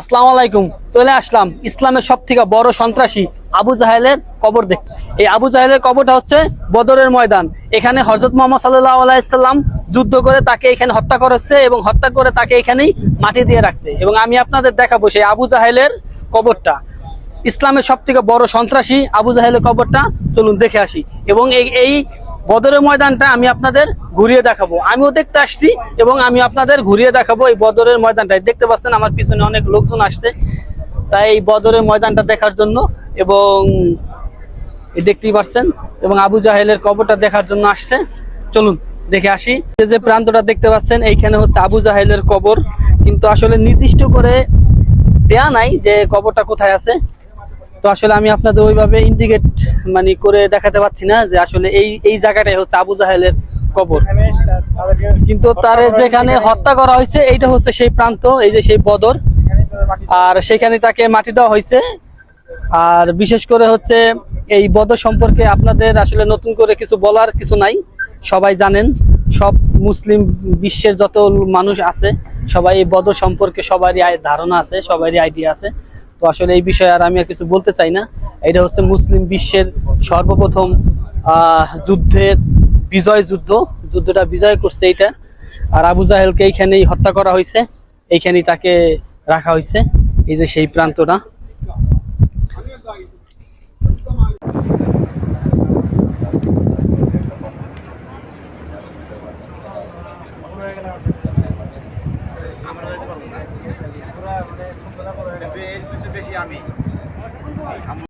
আসসালামু আলাইকুম। চলে আসলাম ইসলামের সব থেকে বড় সন্ত্রাসী আবু জাহেলের কবর দেখ এই আবু জাহেলের কবরটা হচ্ছে বদরের ময়দান। এখানে হজরত মোহাম্মদ সাল্লাহ আলাইসাল্লাম যুদ্ধ করে তাকে এখানে হত্যা করেছে এবং হত্যা করে তাকে এখানেই মাটি দিয়ে রাখছে। এবং আমি আপনাদের দেখাবো সেই আবু জাহেলের কবরটা। ইসলামের সব থেকে বড় সন্ত্রাসী আবু জাহেলের কবরটা, চলুন দেখে আসি। এবং এই এই বদরের ময়দানটা আমি আপনাদের ঘুরিয়ে দেখাবো। আমিও দেখতে আসছি এবং আমি আপনাদের ঘুরিয়ে দেখাবো এই বদরের ময়দানটা দেখতে পাচ্ছেন, আমার পিছনে অনেক লোকজন আসছে তাই এই বদরের ময়দানটা দেখার জন্য এবং দেখতেই পাচ্ছেন, এবং আবু জাহেলের কবরটা দেখার জন্য আসছে। চলুন দেখে আসি। যে প্রান্তটা দেখতে পাচ্ছেন, এইখানে হচ্ছে আবু জাহেলের কবর। কিন্তু আসলে নির্দিষ্ট করে দেয়া নাই যে কবরটা কোথায় আছে। তো আসলে আমি আপনাদের ওইভাবে ইন্ডিকেট মানে করে দেখাতে পাচ্ছি না যে আসলে এই এই জায়গাটাই হচ্ছে আবু জাহেলের কবর। কিন্তু তার যেখানে হত্যা করা হয়েছে, এইটা হচ্ছে সেই প্রান্ত, এই যে সেই বদর। আর সেখানে তাকে মাটি দেওয়া হয়েছে। আর বিশেষ করে হচ্ছে এই বদর সম্পর্কে আপনাদের আসলে নতুন করে কিছু বলার কিছু নাই। সবাই জানেন, সব মুসলিম বিশ্বের যত মানুষ আছে সবাই এই বদর সম্পর্কে সবারই ধারণা আছে, সবারই আইডিয়া আছে। তো আসলে এই বিষয়ে আর আমি আর কিছু বলতে চাই না। এটা হচ্ছে মুসলিম বিশ্বের সর্বপ্রথম যুদ্ধের বিজয় যুদ্ধ। যুদ্ধটা বিজয় করছে এইটা। আর আবু জাহেলকে এইখানেই হত্যা করা হয়েছে। এইখানেই তাকে রাখা হয়েছে। এই যে সেই প্রান্তটা। Thank you. এর বেশি আমি।